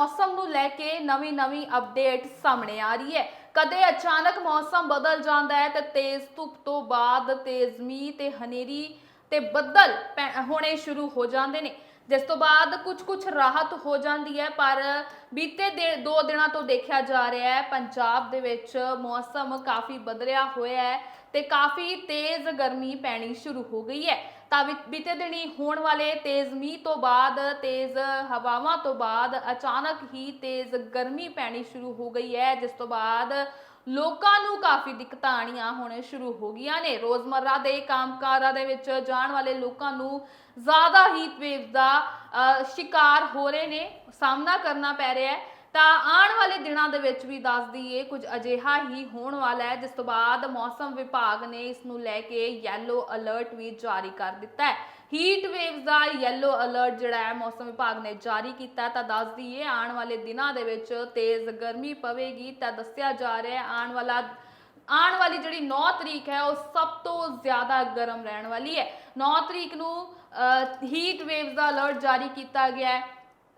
ਮੌਸਮ ਨੂੰ ਲੈ ਕੇ ਨਵੀਂ-ਨਵੀਂ ਅਪਡੇਟ ਸਾਹਮਣੇ ਆ ਰਹੀ ਹੈ। ਕਦੇ ਅਚਾਨਕ ਮੌਸਮ ਬਦਲ ਜਾਂਦਾ ਹੈ ਤੇ ਤੇਜ਼ ਧੁੱਪ ਤੋਂ ਬਾਅਦ ਤੇਜ਼ ਮੀਂਹ ਤੇ ਹਨੇਰੀ ਤੇ ਬੱਦਲ ਪੈ- ਹੋਣੇ ਸ਼ੁਰੂ ਹੋ ਜਾਂਦੇ ਨੇ। ਜਿਸ ਤੋਂ ਬਾਅਦ ਕੁਝ ਕੁਝ ਰਾਹਤ ਹੋ ਜਾਂਦੀ ਹੈ, ਪਰ ਬੀਤੇ ਦੋ ਦਿਨਾਂ ਤੋਂ ਦੇਖਿਆ ਜਾ ਰਿਹਾ ਹੈ, ਪੰਜਾਬ ਦੇ ਵਿੱਚ ਮੌਸਮ ਕਾਫੀ ਬਦਲਿਆ ਹੋਇਆ ਹੈ ਤੇ ਕਾਫੀ ਤੇਜ਼ ਗਰਮੀ ਪੈਣੀ ਸ਼ੁਰੂ ਹੋ ਗਈ ਹੈ। ਤਾਂ ਵੀ- ਬੀਤੇ ਦਿਨੀ ਹੋਣ ਵਾਲੇ ਤੇਜ਼ ਮੀਂਹ ਤੋਂ ਬਾਅਦ, ਤੇਜ਼ ਹਵਾਵਾਂ ਤੋਂ ਬਾਅਦ ਅਚਾਨਕ ਹੀ ਤੇਜ਼ ਗਰਮੀ ਪੈਣੀ ਸ਼ੁਰੂ ਹੋ ਗਈ ਹੈ, ਜਿਸ ਤੋਂ ਬਾਅਦ ਲੋਕਾਂ ਨੂੰ ਕਾਫੀ ਦਿੱਕਤਾਂ ਆਣੀਆਂ ਹੁਣ ਸ਼ੁਰੂ ਹੋ ਗਈਆਂ ਨੇ। ਰੋਜ਼ਮਰਰਾ ਦੇ ਕੰਮਕਾਰਾਂ ਦੇ ਵਿੱਚ ਜਾਣ ਵਾਲੇ ਲੋਕਾਂ ਨੂੰ ਜ਼ਿਆਦਾ ਹੀ ਵੇਵ ਦਾ ਅ, ਸ਼ਿਕਾਰ ਹੋ ਰਹੇ ਨੇ ਸਾਹਮਣਾ ਕਰਨਾ ਪੈ ਰਿਹਾ ਹੈ। ਤਾਂ ਆਉਣ ਵਾਲੇ ਦਿਨਾਂ ਦੇ ਵਿੱਚ ਵੀ ਦੱਸ ਦਈਏ ਕੁਝ ਅਜਿਹਾ ਹੀ ਹੋਣ ਵਾਲਾ ਹੈ ਜਿਸ ਤੋਂ ਬਾਅਦ ਮੌਸਮ ਵਿਭਾਗ ਨੇ ਇਸ ਨੂੰ ਲੈ ਕੇ ਯੈਲੋ ਅਲਰਟ ਵੀ ਜਾਰੀ ਕਰ ਦਿੱਤਾ ਹੈ। ਹੀਟ ਵੇਵਸ ਦਾ ਯੈਲੋ ਅਲਰਟ ਜਿਹੜਾ ਹੈ ਮੌਸਮ ਵਿਭਾਗ ਨੇ ਜਾਰੀ ਕੀਤਾ ਤਾਂ ਦੱਸ ਦਈਏ ਆਉਣ ਵਾਲੇ ਦਿਨਾਂ ਦੇ ਵਿੱਚ ਤੇਜ਼ ਗਰਮੀ ਪਵੇਗੀ ਤਾਂ ਦੱਸਿਆ ਜਾ ਰਿਹਾ ਹੈ ਆਉਣ ਵਾਲਾ ਆਉਣ ਵਾਲੀ ਜਿਹੜੀ 9 ਤਰੀਕ ਹੈ, ਉਹ ਸਭ ਤੋਂ ਜ਼ਿਆਦਾ ਗਰਮ ਰਹਿਣ ਵਾਲੀ ਹੈ। 9 ਤਰੀਕ ਨੂੰ ਹੀਟ ਵੇਵਸ ਦਾ ਅਲਰਟ ਜਾਰੀ ਕੀਤਾ ਗਿਆ ਹੈ।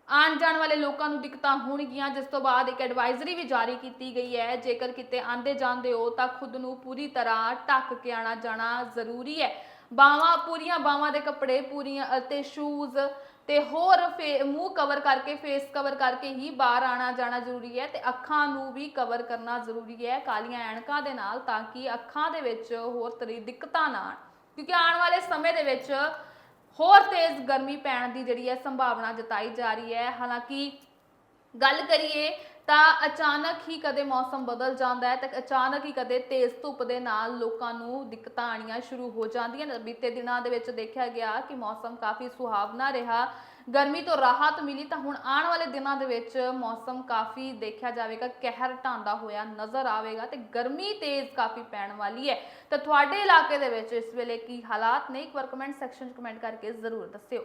ਆਉਣ ਜਾਣ ਵਾਲੇ ਲੋਕਾਂ ਨੂੰ ਦਿੱਕਤਾਂ ਹੋਣਗੀਆਂ, ਜਿਸ ਤੋਂ ਬਾਅਦ ਇੱਕ ਐਡਵਾਈਜ਼ਰੀ ਵੀ ਜਾਰੀ ਕੀਤੀ ਗਈ ਹੈ। ਜੇਕਰ ਕਿਤੇ ਆਂਦੇ ਜਾਂਦੇ ਹੋ, ਤਾਂ ਖੁਦ ਨੂੰ ਪੂਰੀ ਤਰ੍ਹਾਂ ਢੱਕ ਕੇ ਆਣਾ ਜਾਣਾ ਜ਼ਰੂਰੀ ਹੈ। ਬਾਹਾਂ, ਪੂਰੀਆਂ ਬਾਹਾਂ ਦੇ ਕੱਪੜੇ, ਪੂਰੀਆਂ, ਅਤੇ ਸ਼ੂਜ਼ ਤੇ ਹੋਰ ਫੇ- ਮੂੰਹ ਕਵਰ ਕਰਕੇ ਫੇਸ ਕਵਰ ਕਰਕੇ ਹੀ ਬਾਹਰ ਆਣਾ ਜਾਣਾ ਜ਼ਰੂਰੀ ਹੈ ਤੇ ਅੱਖਾਂ ਨੂੰ ਵੀ ਕਵਰ ਕਰਨਾ ਜ਼ਰੂਰੀ ਹੈ ਕਾਲੀਆਂ ਐਨਕਾਂ ਦੇ ਨਾਲ ਤਾਂ ਕਿ ਅੱਖਾਂ ਦੇ ਵਿੱਚ ਹੋਰ ਤਰੀ ਦਿੱਕਤਾਂ ਨਾ ਆਣ। ਕਿਉਂਕਿ ਆਉਣ ਵਾਲੇ ਸਮੇਂ ਦੇ ਵਿੱਚ ਹੋਰ ਤੇਜ਼ ਗਰਮੀ ਪੈਣ ਦੀ ਜਿਹੜੀ ਹੈ ਸੰਭਾਵਨਾ ਜਤਾਈ ਜਾ ਰਹੀ ਹੈ। ਹਾਲਾਂਕਿ ਗੱਲ ਕਰੀਏ ਤਾਂ ਅਚਾਨਕ ਹੀ ਕਦੇ ਮੌਸਮ ਬਦਲ ਜਾਂਦਾ ਹੈ, ਤੇ ਅਚਾਨਕ ਹੀ ਕਦੇ ਤੇਜ਼ ਧੁੱਪ ਦੇ ਨਾਲ ਲੋਕਾਂ ਨੂੰ ਦਿੱਕਤਾਂ ਆਣੀਆਂ ਸ਼ੁਰੂ ਹੋ ਜਾਂਦੀਆਂ ਨੇ। ਬੀਤੇ ਦਿਨਾਂ ਦੇ ਵਿੱਚ ਦੇਖਿਆ ਗਿਆ ਕਿ ਮੌਸਮ ਕਾਫੀ ਸੁਹਾਵਣਾ ਰਿਹਾ। ਗਰਮੀ ਤੋਂ ਰਾਹਤ ਮਿਲੀ ਤਾਂ ਹੁਣ ਆਉਣ ਵਾਲੇ ਦਿਨਾਂ ਦੇ ਵਿੱਚ ਮੌਸਮ ਕਾਫੀ ਦੇਖਿਆ ਜਾਵੇਗਾ, ਕਹਿਰ ਢਾਂਦਾ ਹੋਇਆ ਨਜ਼ਰ ਆਵੇਗਾ ਤੇ ਗਰਮੀ ਤੇਜ਼ ਕਾਫੀ ਪੈਣ ਵਾਲੀ ਹੈ। ਤਾਂ ਤੁਹਾਡੇ ਇਲਾਕੇ ਦੇ ਵਿੱਚ ਇਸ ਵੇਲੇ ਕੀ ਹਾਲਾਤ ਨੇ? ਇੱਕ ਵਾਰ ਕਮੈਂਟ ਸੈਕਸ਼ਨ 'ਚ ਕਮੈਂਟ ਕਰਕੇ ਜ਼ਰੂਰ ਦੱਸਿਓ।